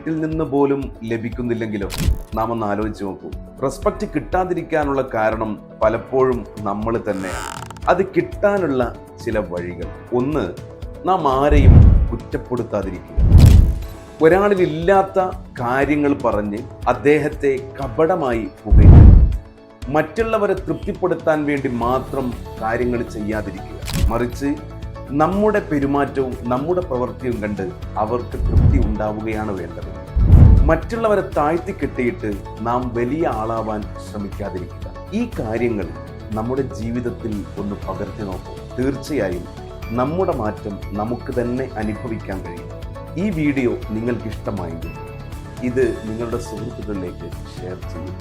വീട്ടിൽ നിന്ന് പോലും ലഭിക്കുന്നില്ലെങ്കിലോ? നാം ഒന്ന് ആലോചിച്ച് നോക്കൂ. റെസ്പെക്റ്റ് കിട്ടാതിരിക്കാനുള്ള കാരണം പലപ്പോഴും നമ്മൾ തന്നെയാണ്. അത് കിട്ടാനുള്ള ചില വഴികൾ. ഒന്ന് നാം ആരെയും കുറ്റപ്പെടുത്താതിരിക്കുക. ഒരാളിലില്ലാത്ത കാര്യങ്ങൾ പറഞ്ഞ് അദ്ദേഹത്തെ കപടമായി പുകഴ്ത്തുക മറ്റുള്ളവരെ തൃപ്തിപ്പെടുത്താൻ വേണ്ടി മാത്രം കാര്യങ്ങൾ ചെയ്യാതിരിക്കുക. മറിച്ച് നമ്മുടെ പെരുമാറ്റവും നമ്മുടെ പ്രവൃത്തിയും കണ്ട് അവർക്ക് തൃപ്തി ഉണ്ടാവുകയാണ് വേണ്ടത്. മറ്റുള്ളവരെ താഴ്ത്തി കെട്ടിയിട്ട് നാം വലിയ ആളാവാൻ ശ്രമിക്കാതിരിക്കുക. ഈ കാര്യങ്ങൾ നമ്മുടെ ജീവിതത്തിൽ ഒന്ന് പകർത്തി നോക്കും. തീർച്ചയായും നമ്മുടെ മാറ്റം നമുക്ക് തന്നെ അനുഭവിക്കാൻ കഴിയും. ഈ വീഡിയോ നിങ്ങൾക്ക് ഇഷ്ടമായെങ്കിൽ ഇത് നിങ്ങളുടെ സുഹൃത്തുക്കളിലേക്ക് ഷെയർ ചെയ്യും.